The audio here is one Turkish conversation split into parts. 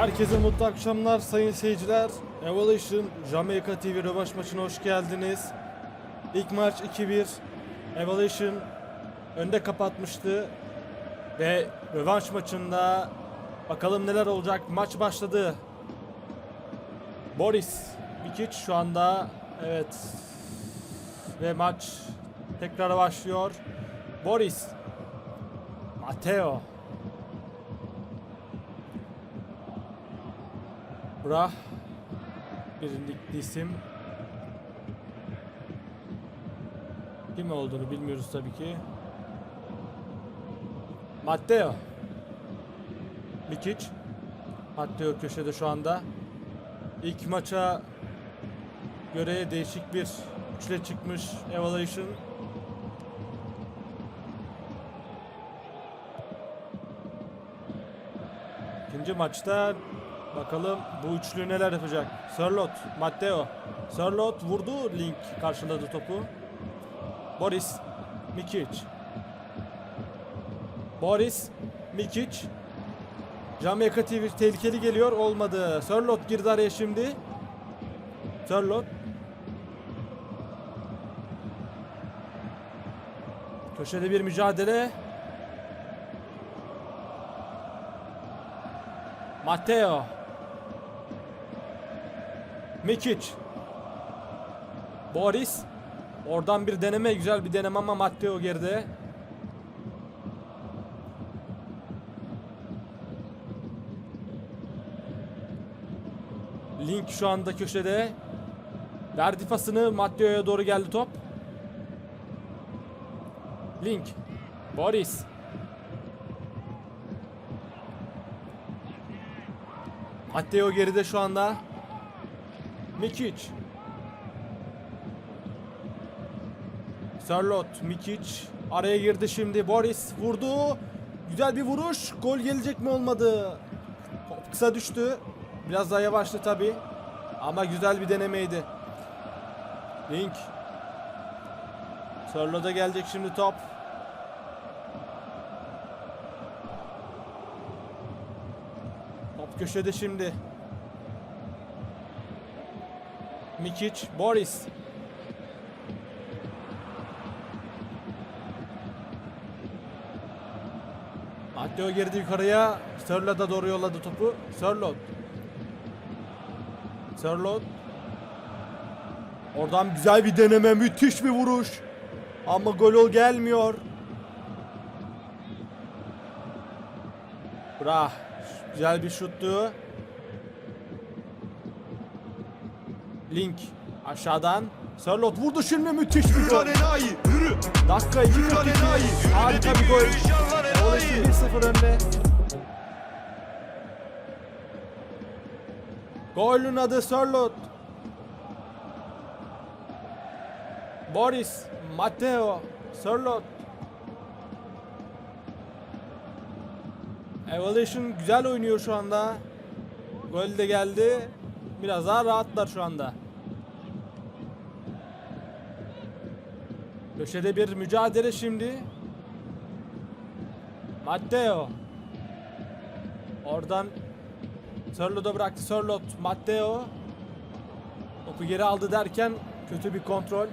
Herkese mutlu akşamlar sayın seyirciler. Evolution Jamaica TV rövanş maçına hoş geldiniz. İlk maç 2-1. Evolution önde kapatmıştı. Ve rövanş maçında bakalım neler olacak. Maç başladı. Boris Vikic şu anda evet ve maç tekrar başlıyor. Boris Mateo Brah birlikte isim. Kim olduğunu bilmiyoruz tabii ki. Matteo. Mikic. Matteo köşede şu anda. İlk maça göre değişik bir üçle çıkmış Evaluation. İkinci maçta bakalım bu üçlü neler yapacak. Sörlot, Matteo. Sörlot vurdu, Link karşıladı topu. Boris, Mikic. Boris, Mikic. Jamaica TV tehlikeli geliyor, olmadı. Sörlot girdi araya şimdi. Sörlot. Köşede bir mücadele. Matteo. Mikic. Boris. Oradan bir deneme, güzel bir deneme ama Matteo geride. Link şu anda köşede. Verdi pasını Matteo'ya doğru geldi top. Link. Boris. Matteo geride şu anda. Mikic. Charlotte, Mikic araya girdi şimdi. Boris vurdu. Güzel bir vuruş. Gol gelecek mi olmadı. Top kısa düştü. Biraz daha yavaştı tabi. Ama güzel bir denemeydi. Link. Charlotte'a gelecek şimdi top. Top köşede şimdi. Mikic, Boris. Matteo girdi yukarıya. Sörlot'a doğru yolladı topu. Sörlot. Sörlot. Oradan güzel bir deneme, müthiş bir vuruş. Ama gol gelmiyor. Brah. Güzel bir şuttu. Link aşağıdan. Sörlot vurdu şimdi müthiş bir gol. Dakika Yürü lan 2.42. enayi. Yürü Harika dedim, bir gol. enayi. 1-0 önde. Golün adı Sörlot. Boris, Matteo, Sörlot. Evolution güzel oynuyor şu anda. Gol de geldi. Biraz daha rahatlar şu anda. Köşede bir mücadele şimdi. Matteo. Oradan Sörlot'a bıraktı. Sörlot, Matteo. Topu geri aldı derken kötü bir kontrol.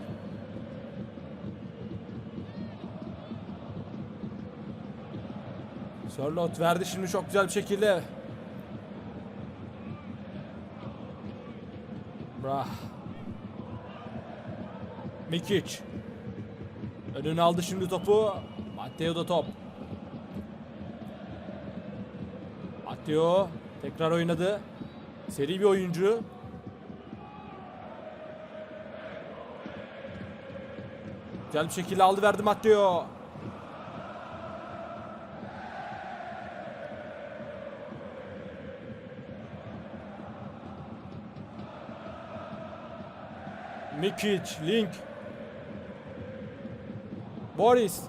Sörlot verdi şimdi çok güzel bir şekilde. Brah. Mikic. Önüne aldı şimdi topu. Matteo da top. Matteo tekrar oynadı. Seri bir oyuncu. Güzel bir şekilde aldı verdi Matteo. Mikic, Link. Boris.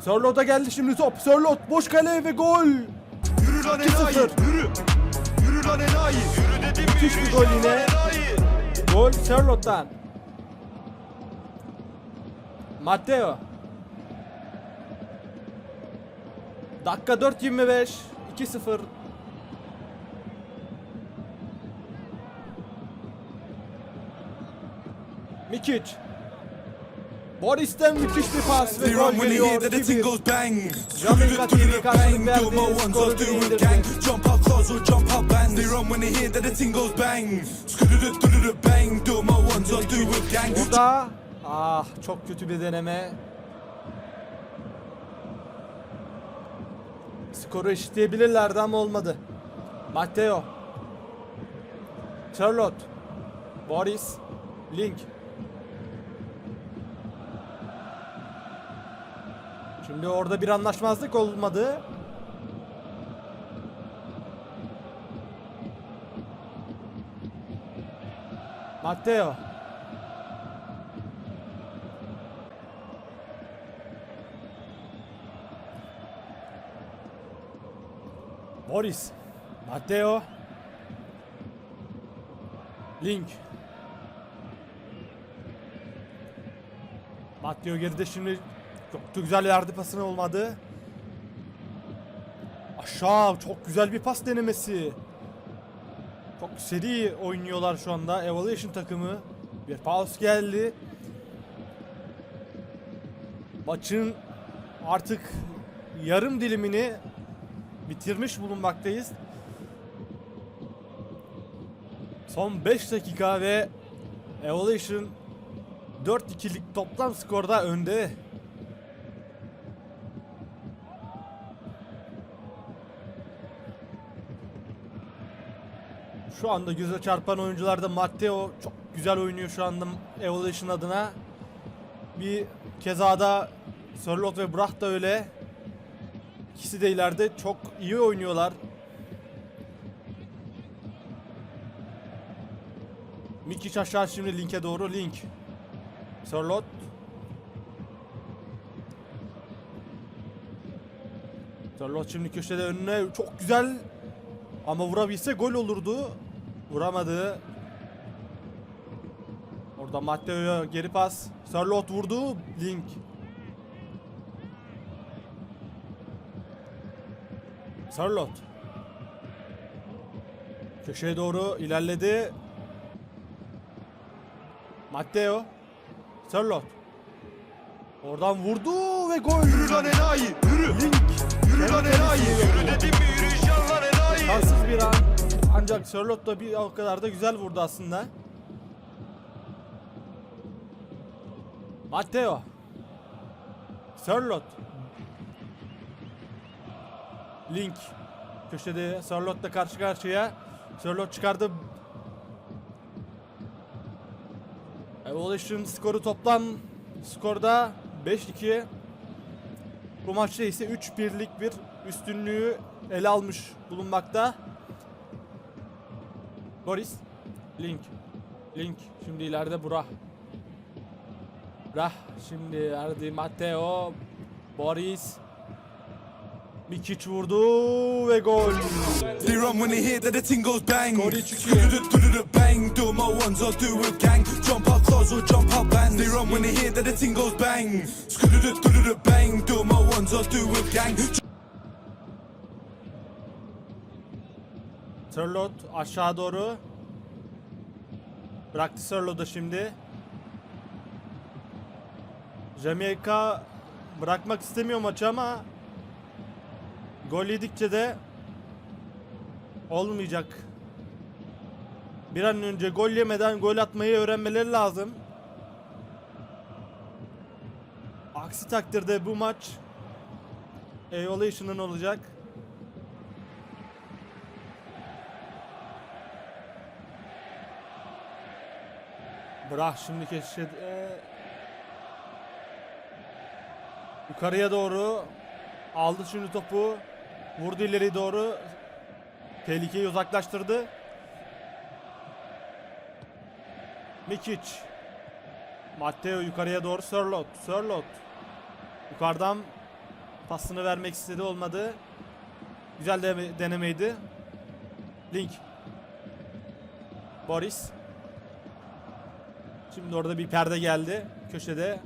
Sörlot'a geldi şimdi top. Sörlot boş kale ve gol. Yürü lan 2-0. enayi yürü. Yürü lan enayi. Yürü dedim Müthiş bir gol yine. Gol Sörlot'tan. Matteo. Dakika 4.25. 2-0 Mikic. Boris'ten müthiş bir pas ve gol geliyor. hear that the 2-1. thing goes bang. Jamaica TV karşılık verdi. Do my ones, Skoru gang. Jump out cars or jump out bands. They run when they hear that the thing goes bang. Bang. Do my ones, I'll do it gang. Burada ah çok kötü bir deneme. Skoru eşitleyebilirlerdi ama olmadı. Matteo. Charlotte. Boris. Link. Şimdi orada bir anlaşmazlık olmadı. Matteo. Boris. Matteo. Link. Matteo geride şimdi çok da güzel verdi pasını olmadı. Aşağı çok güzel bir pas denemesi. Çok seri oynuyorlar şu anda. Evolution takımı. Bir pause geldi. Maçın artık yarım dilimini bitirmiş bulunmaktayız. Son 5 dakika ve Evolution 4-2'lik toplam skorda önde. Şu anda göze çarpan oyuncularda Matteo çok güzel oynuyor şu anda Evolution adına. Bir keza da Sörlot ve Brach da öyle. İkisi de ileride çok iyi oynuyorlar. Mikic aşağı şimdi Link'e doğru Link. Sörlot. Sörlot şimdi köşede önüne çok güzel ama vurabilse gol olurdu. Vuramadı. Orada Matteo'ya geri pas. Sörlot vurdu. Link. Sörlot. Köşeye doğru ilerledi. Matteo. Sörlot. Oradan vurdu ve gol. Yürü lan enayi yürü. Link. Yürü lan enayi. Yürü dedim mi yürüyeceksin lan enayi. Şanssız bir an. Ancak Sörlot da bir o kadar da güzel vurdu aslında. Matteo. Sörlot. Link. Köşede Sörlot'la karşı karşıya. Sörlot çıkardı. Evolution skoru toplam skorda 5-2. Bu maçta ise 3-1'lik bir üstünlüğü ele almış bulunmakta. Boris, Link, Link, şimdi ileride Burah. Burah, şimdi verdi Matteo, Boris, Mikic vurdu ve gol. They run when they hear that the thing goes bang. Skor 3-2. Skudududududud bang. Do my ones, I'll do it gang. Jump out cars or jump out bands. They run when they hear that the thing goes bang. Bang. Do my ones, I'll do it gang. Sörlot aşağı doğru. Bıraktı Sörlot'u şimdi. Jamaica bırakmak istemiyor maçı ama gol yedikçe de olmayacak. Bir an önce gol yemeden gol atmayı öğrenmeleri lazım. Aksi takdirde bu maç Evolution'ın olacak. Bırak şimdi keşfede. Yukarıya doğru aldı şimdi topu. Vurdu ileri doğru. Tehlikeyi uzaklaştırdı. Mikic. Matteo yukarıya doğru Sörlot. Sörlot. Yukarıdan pasını vermek istedi olmadı. Güzel de denemeydi. Link. Boris. Şimdi orada bir perde geldi. Köşede.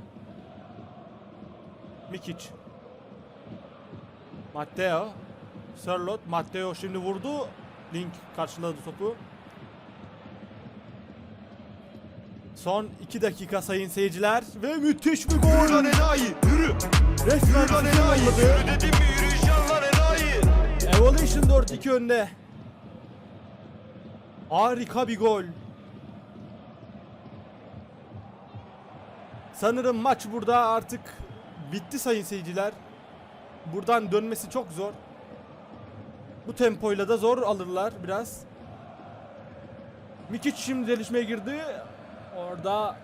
Mikic. Matteo. Sörlot. Matteo şimdi vurdu. Link karşıladı topu. Son 2 dakika sayın seyirciler ve müthiş bir Yürü gol. lan enayi yürü Resmen Yürü lan enayi. Yürü dedim mi yürüyeceksin lan enayi Evolution 4-2 önde. Harika bir gol. Sanırım maç burada artık bitti sayın seyirciler. Buradan dönmesi çok zor. Bu tempoyla da zor alırlar biraz. Mikic şimdi gelişmeye girdi. Orada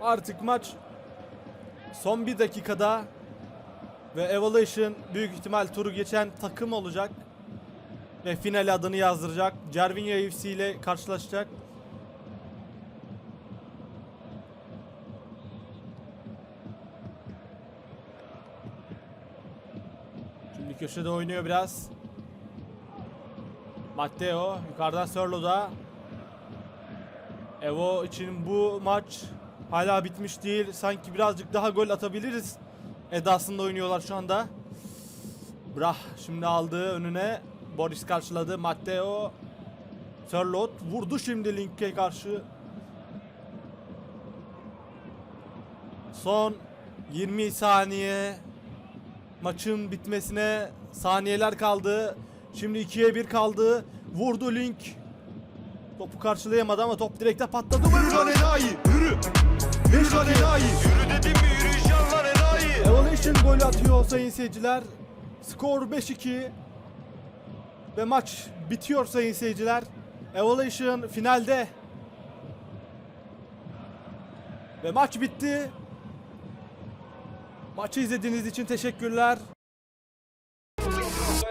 artık maç Son bir dakikada ve Evolution büyük ihtimal turu geçen takım olacak. Ve final adını yazdıracak. Cervinia FC ile karşılaşacak. Şimdi köşede oynuyor biraz. Matteo yukarıdan Sörlo'da. Evo için bu maç hala bitmiş değil. Sanki birazcık daha gol atabiliriz. Edasında oynuyorlar şu anda. Brah şimdi aldı önüne. Boris karşıladı. Matteo. Sörlot vurdu şimdi Link'e karşı. Son 20 saniye. Maçın bitmesine saniyeler kaldı. Şimdi 2'ye 1 kaldı. Vurdu Link. Topu karşılayamadı ama top direkte patladı. Yürü lan enayi yürü Yürü lan enayi Yürü dedim mi yürüyeceksin lan enayi Evolution gol atıyor sayın seyirciler. Skor 5-2. Ve maç bitiyor sayın seyirciler. Evolution finalde. Ve maç bitti. Maçı izlediğiniz için teşekkürler.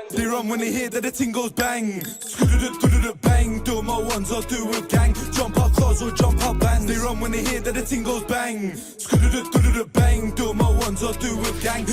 They run when they hear that the ting goes bang. Bang. Do my ones or do with gang. Jump out cars or jump out bands. They run when they hear that the ting goes bang. Bang. Do my ones or do with gang.